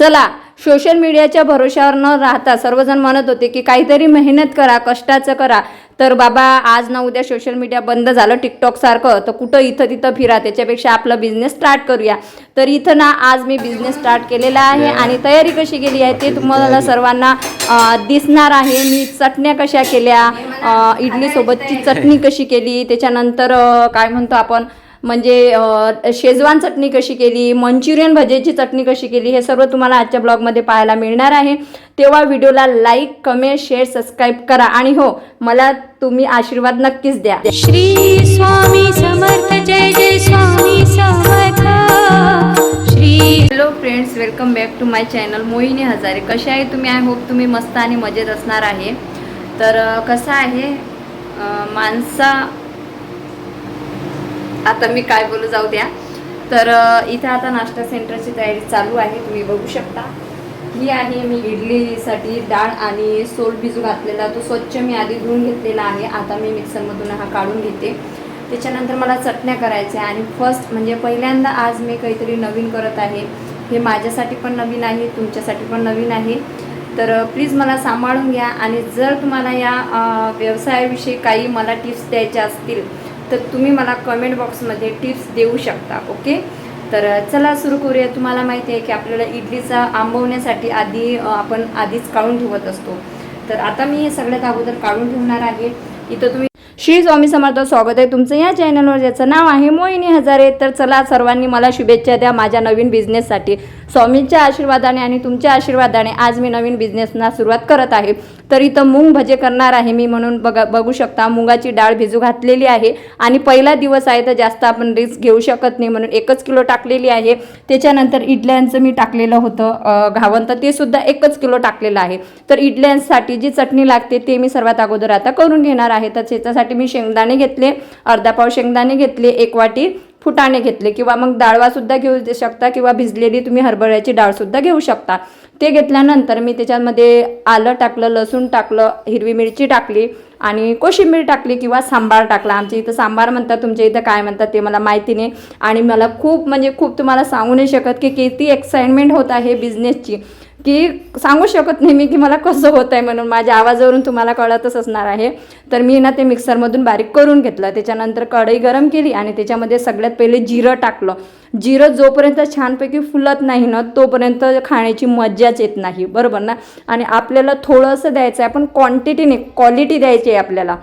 चला सोशल मीडियाच्या भरोशावर न राहता सर्वजण म्हणत होते की काहीतरी मेहनत करा कष्टाचं करा. तर बाबा आज ना उद्या सोशल मीडिया बंद झालं टिकटॉकसारखं तर कुठं इथं तिथं फिरा त्याच्यापेक्षा आपला बिझनेस स्टार्ट करूया. तर इथं ना आज मी बिझनेस स्टार्ट केलेला आहे आणि तयारी कशी केली आहे ते तुम्हाला सर्वांना दिसणार आहे. मी चटण्या कशा केल्या इडलीसोबतची चटणी कशी केली त्याच्यानंतर काय म्हणतो आपण म्हणजे शेजवान चटणी कशी केली मंचुरियन भजेची चटणी कशी केली हे सर्व तुम्हाला आजच्या ब्लॉगमध्ये पाहायला मिळणार आहे. तेव्हा व्हिडिओला लाईक कमेंट शेअर सबस्क्राईब करा. आणि हो मला तुम्ही आशीर्वाद नक्कीच द्या. श्री स्वामी समर्थ जय जय Swami Samarth. Shri hello friends welcome back to my channel Mohini Hajare कसे आहे तुम्ही? आय होप तुम्ही मस्त आणि मजेत असणार आहे. तर कसं आहे? माणसा आता मी काय बोलू जाऊ द्या. तर इथं आता नाश्ता सेंटरची तयारी चालू आहे तुम्ही बघू शकता. ही आहे मी इडलीसाठी डाळ आणि सोल भिजू घातलेला. तो स्वच्छ मी आधी धुवून घेतलेला आहे. आता मी मिक्सरमधून हा काढून घेते. त्याच्यानंतर मला चटण्या करायच्या आणि फर्स्ट म्हणजे पहिल्यांदा आज मी काहीतरी नवीन करत आहे. हे माझ्यासाठी पण नवीन आहे तुमच्यासाठी पण नवीन आहे. तर प्लीज मला सांभाळून घ्या आणि जर तुम्हाला या व्यवसायाविषयी काही मला टिप्स द्यायच्या असतील तर तुम्ही मला कमेंट बॉक्समध्ये टिप्स देऊ शकता ओके तर चला सुरू करूया. तुम्हाला माहिती आहे की आपल्याला इडलीचा आंबवण्यासाठी आधी आपण आधीच काढून ठेवत असतो. तर आता मी हे सगळ्यात अगोदर काढून ठेवणार आहे. इथं तुम्ही श्री स्वामी समर्थ स्वागत आहे तुमचं या चॅनलवर ज्याचं नाव आहे मोहिनी हजारे. तर चला सर्वांनी मला शुभेच्छा द्या माझ्या नवीन बिझनेससाठी स्वामींच्या आशीर्वादाने आणि तुमच्या आशीर्वादाने आज मी नवीन बिझनेसना सुरुवात करत आहे. तर इथं मूंग भजे करणार आहे मी म्हणून बघा बघू शकता. मुगाची डाळ भिजू घातलेली आहे आणि पहिला दिवस आहे तर जास्त आपण रिस्क घेऊ शकत नाही म्हणून एकच किलो टाकलेली आहे. त्याच्यानंतर इडल्यांचं मी टाकलेलं होतं. घावन तर ते सुद्धा एकच किलो टाकलेलं आहे. तर इडल्यांसाठी जी चटणी लागते ते मी सर्वात अगोदर आता करून घेणार आहे. तर त्याच्यासाठी मी शेंगदाणे घेतले अर्धा पाव शेंगदाणे घेतले एक वाटी फुटाणे घेतले किंवा मग डाळवासुद्धा घेऊ दे- शकता किंवा भिजलेली तुम्ही हरभऱ्याची डाळसुद्धा घेऊ शकता. ते घेतल्यानंतर मी त्याच्यामध्ये आलं टाकलं लसूण टाकलं हिरवी मिरची टाकली आणि कोशिंबीर टाकली किंवा सांबार टाकला. आमच्या इथं सांबार म्हणतात तुमच्या इथं काय म्हणतात ते मला माहिती नाही. आणि मला खूप म्हणजे खूप तुम्हाला सांगू नाही शकत की किती एक्साइटमेंट होत आहे बिझनेसची की सांगू शकत नाही मी की मला कसं होत आहे म्हणून. माझ्या आवाजावरून तुम्हाला कळतच असणार आहे. तर मी ना ते मिक्सरमधून बारीक करून घेतलं. त्याच्यानंतर कढई गरम केली आणि त्याच्यामध्ये सगळ्यात पहिले जिरं टाकलं. जिरं जोपर्यंत छानपैकी फुलत नाही ना तोपर्यंत खाण्याची मज्जाच येत नाही. बरोबर ना? आणि आपल्याला थोडंसं द्यायचं आहे पण क्वांटिटीने क्वालिटी द्यायची आहे आपल्याला.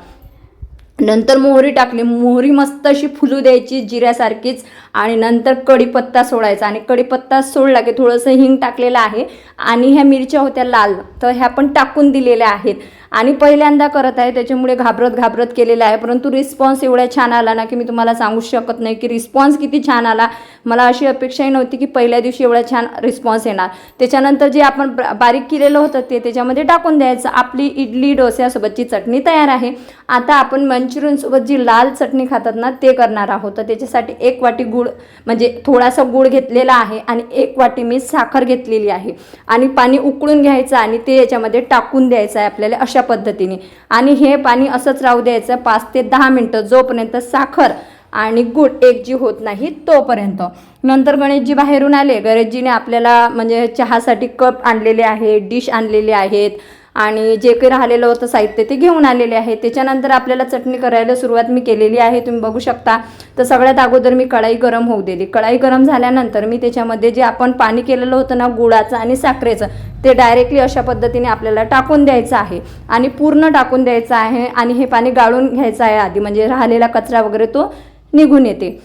नंतर मोहरी टाकली. मोहरी मस्त अशी फुलू द्यायची जिऱ्यासारखीच आणि नंतर कढीपत्ता सोडायचा. आणि कढीपत्ता सोडला की थोडंसं हिंग टाकलेलं आहे. आणि ह्या मिरच्या होत्या लाल. तर ह्या पण टाकून दिलेल्या आहेत. आणि पहिल्यांदा करत आहे त्याच्यामुळे घाबरत घाबरत केलेलं आहे. परंतु रिस्पॉन्स एवढा छान आला ना की मी तुम्हाला सांगू शकत नाही की रिस्पॉन्स किती छान आला. मला अशी अपेक्षाही नव्हती की पहिल्या दिवशी एवढा छान रिस्पॉन्स येणार. त्याच्यानंतर जे आपण बारीक केलेलं होतं ते त्याच्यामध्ये टाकून द्यायचं. आपली इडली डोस्यासोबतची चटणी तयार आहे. आता आपण मंचुरियनसोबत जी लाल चटणी खातात ना ते करणार आहोत. तर त्याच्यासाठी एक वाटी गूळ म्हणजे थोडासा गूळ घेतलेला आहे आणि एक वाटी मी साखर घेतलेली आहे. आणि पाणी उकळून घ्यायचं आणि ते याच्यामध्ये टाकून द्यायचं आहे. आपल्याला अशा पद्धतीने. आणि हे पाणी असंच राहू द्यायचं पाच ते दहा मिनटं जोपर्यंत साखर आणि गुड एकजी होत नाही तोपर्यंत. नंतर गणेशजी बाहेरून आले. गणेशजीने आपल्याला म्हणजे चहासाठी कप आणलेले आहे डिश आणलेले आहेत. आणि जे काही राहिलेलं होतं साहित्य ते घेऊन आलेले आहे. त्याच्यानंतर आपल्याला चटणी करायला सुरुवात मी केलेली आहे. तुम्ही बघू शकता. तर सगळ्यात अगोदर मी कढाई गरम होऊ दिली. कढाई गरम झाल्यानंतर मी त्याच्यामध्ये जे आपण पाणी केलेलं होतं ना गुळाचं आणि साखरेचं ते डायरेक्टली अशा पद्धतीने आपल्याला टाकून द्यायचं आहे. आणि पूर्ण टाकून द्यायचं आहे आणि हे पाणी गाळून घ्यायचं आहे आधी. म्हणजे राहिलेला कचरा वगैरे तो निघून येते.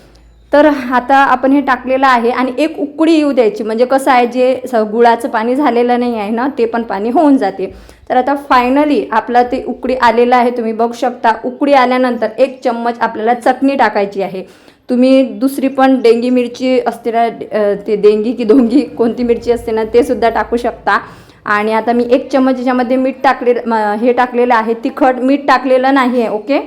तर आता आपण हे टाकलेलं आहे आणि एक उकळी येऊ द्यायची. म्हणजे कसं आहे जे स गुळाचं पाणी झालेलं नाही आहे ना ते पण पाणी होऊन जाते. तर आता फायनली आपला ते उकळी आलेलं आहे तुम्ही बघू शकता. उकळी आल्यानंतर एक चम्मच आपल्याला चटणी टाकायची आहे. तुम्ही दुसरी पण डेंगी मिरची असते ना ते डेंगी की दोंगी कोणती मिरची असते ना ते सुद्धा टाकू शकता. आणि आता मी एक चम्मच याच्यामध्ये मीठ टाकले हे टाकलेलं आहे तिखट मीठ टाकलेलं नाही आहे ओके?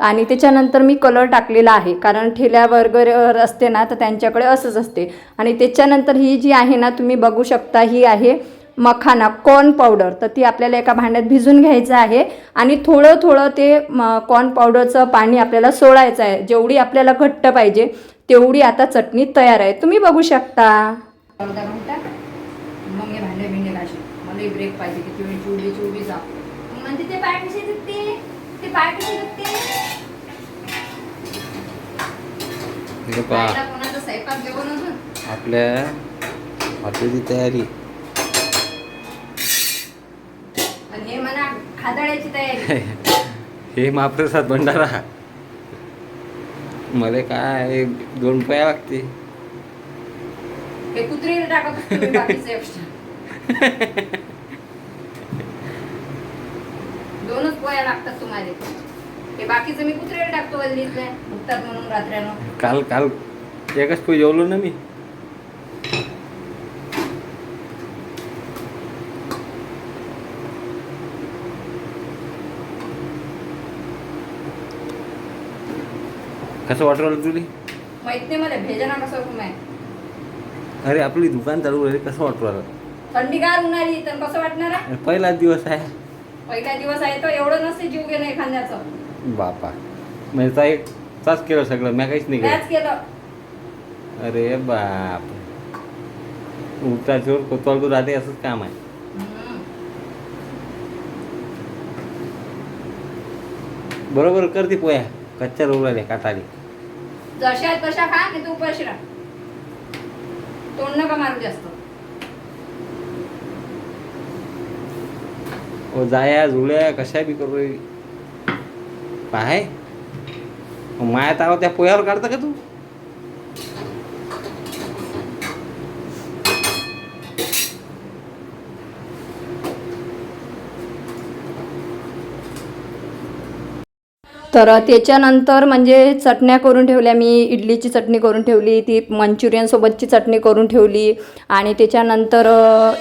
आणि त्याच्यानंतर मी कलर टाकलेला आहे. कारण ठेल्या वगैरे असते ना तर त्यांच्याकडे असंच असते. आणि त्याच्यानंतर ही जी आहे ना तुम्ही बघू शकता ही आहे मखाना कॉर्न पावडर तर ती आपल्याला एका भांड्यात भिजून घ्यायचं आहे. आणि थोडं थोडं ते कॉर्न पावडरचं पाणी आपल्याला सोडायचं आहे. जेवढी आपल्याला घट्ट पाहिजे तेवढी आता चटणी तयार आहे. तुम्ही बघू शकता. मग हे भांडे भिंडे घाशी मलाही ब्रेक पाहिजे किती वेळ चिवडीची उभी जा मग म्हणते ते दुखते ते कोणाचा स्वयंपाक जेवण अजून? आपल्या हॉटेलची तयारी. हे म्हणा खादाड्याची तयारी. हे महाप्रसाद भंडारा. मला काय एक दोन पया लागते. हे कुत्रीला टाकत बाकीचं extra. दोनच पोया लागतात तुम्हाला. हे बाकीचं मी कुत्रीला टाकतो गल्लीतल्या उठतात म्हणून रात्र्यानं. काल काल एकच पोय जेवलो ना मी. कसं वाटू राहिलं तुला माहीत नाही मला भेजना कसं हुकूम आहे अरे आपली दुकान चालू आहे कसं वाटू राहिलं थंडीगार उन्हाळी तर कसं वाटणार आहे? पहिलाच दिवस आहे. पहिला दिवस आहे तो एवढं नसते जीव घेणं एखाद्याचं. बापा. म्हणजे एक तास केलं सगळं मी काहीच नाही त्याच केलं केलं. अरे बाप. उठता चोर कोतवाल तू राहते असंच काम आहे. हम्म. बरोबर करते पोया. कच्च्या रोवल्या काटाली जशा आहेत तशा खा नाही तू उपाशी राहा. तोंड नका मारू जास्त. जाया जुळ्या कशा बी करू पाहाय माया ताव त्या पोयावर काढता का तू? तर त्याच्यानंतर म्हणजे चटण्या करून ठेवल्या मी इडलीची चटणी करून ठेवली ती मंचुरियनसोबतची चटणी करून ठेवली आणि त्याच्यानंतर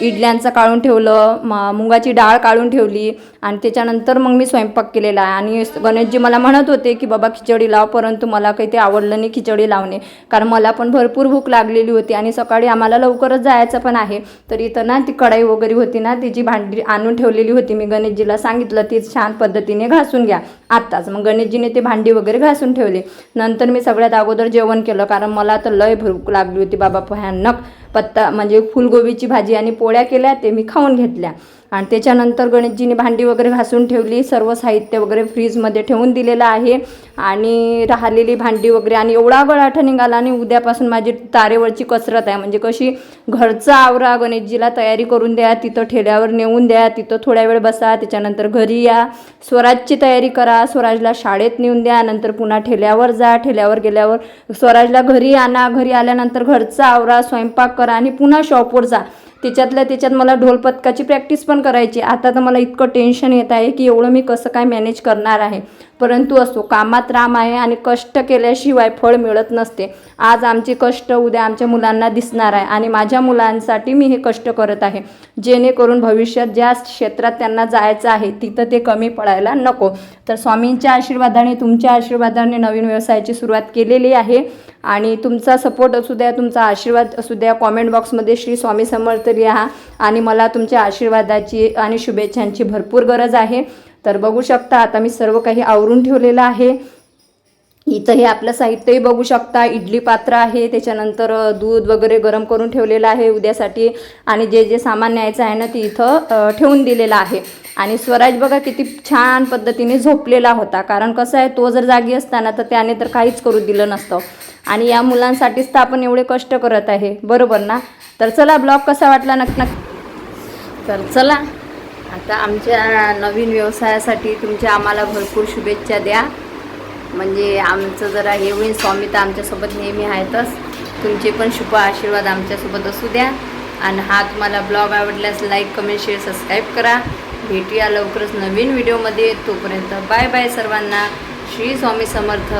इडल्यांचं काढून ठेवलं म मुगाची डाळ काढून ठेवली आणि त्याच्यानंतर मग मी स्वयंपाक केलेला आहे आणि गणेशजी मला म्हणत होते की बाबा खिचडी लाव परंतु मला काही ते आवडलं नाही खिचडी लावणे कारण मला पण भरपूर भूक लागलेली होती आणि सकाळी आम्हाला लवकरच जायचं पण आहे. तर इथं ना ती कढाई वगैरे होती ना तिची भांडी आणून ठेवलेली होती मी गणेशजीला सांगितलं ती छान पद्धतीने घासून घ्या. आत्ताच. मग गणेशजीने ते भांडी वगैरे घासून ठेवली. नंतर मी सगळ्यात अगोदर जेवण केलं कारण मला तर लय भूक लागली होती बाबा भयानक पत्ता म्हणजे फुलगोबीची भाजी आणि पोळ्या केल्या ते मी खाऊन घेतल्या. आणि त्याच्यानंतर गणेशजीने भांडी वगैरे घासून ठेवली सर्व साहित्य वगैरे फ्रीजमध्ये ठेवून दिलेलं आहे. आणि राहिलेली भांडी वगैरे आणि एवढा गळाठा निघाला आणि उद्यापासून माझी तारेवरची कसरत आहे. म्हणजे कशी घरचा आवरा गणेशजीला तयारी करून द्या तिथं ठेल्यावर नेऊन द्या तिथं थोड्या वेळ बसा त्याच्यानंतर घरी या. स्वराजची तयारी करा स्वराजला शाळेत नेऊन द्या नंतर पुन्हा ठेल्यावर जा ठेल्यावर गेल्यावर स्वराजला घरी आणा घरी आल्यानंतर घरचा आवरा स्वयंपाक करा आणि पुन्हा शॉपवर जा. त्याच्यातल्या त्याच्यात मला ढोलपथकाची प्रॅक्टिस पण करायची आता तर मला इतकं टेन्शन येत आहे की एवढं मी कसं काय मॅनेज करणार आहे? परंतु असो कामात राम आहे आणि कष्ट केल्याशिवाय फळ मिळत नसते. आज आमचे कष्ट उद्या आमच्या मुलांना दिसणार आहे आणि माझ्या मुलांसाठी मी हे कष्ट करत आहे. जेणेकरून भविष्यात ज्या क्षेत्रात त्यांना जायचं आहे तिथं ते कमी पडायला नको. तर स्वामींच्या आशीर्वादाने तुमच्या आशीर्वादाने नवीन व्यवसायाची सुरुवात केलेली आहे आणि तुमचा सपोर्ट असू द्या तुमचा आशीर्वाद असू द्या कॉमेंट बॉक्समध्ये श्री स्वामी समर्थ लिहा आणि मला तुमच्या आशीर्वादाची आणि शुभेच्छांची भरपूर गरज आहे. तर बघू शकता आता मी सर्व काही आवरून ठेवलेलं आहे. इथं हे आपलं साहित्यही बघू शकता इडली पात्र आहे त्याच्यानंतर दूध वगैरे गरम करून ठेवलेलं आहे उद्यासाठी. आणि जे जे सामान न्यायचं आहे ना ते इथं ठेवून दिलेलं आहे. आणि स्वराज बघा किती छान पद्धतीने झोपलेला होता. कारण कसं आहे तो जर जागी असताना तर त्याने तर काहीच करू दिलं नसतं. आणि या मुलांसाठीच तर आपण एवढे कष्ट करत आहे. बरोबर ना? तर चला ब्लॉग कसा वाटला नक्की नक्की तर चला. आता आमच्या नवीन व्यवसायासाठी तुमच्या आम्हाला भरपूर शुभेच्छा द्या. म्हणजे आमचं जरा हे होईल स्वामी तर आमच्यासोबत नेहमी आहेतच. तुमचे पण शुभ आशीर्वाद आमच्यासोबत असू द्या. आणि हा तुम्हाला ब्लॉग आवडल्यास लाईक कमेंट शेअर सबस्क्राईब करा. भेटूया लवकरच नवीन व्हिडिओमध्ये. तोपर्यंत बाय बाय सर्वांना. श्री स्वामी समर्थ.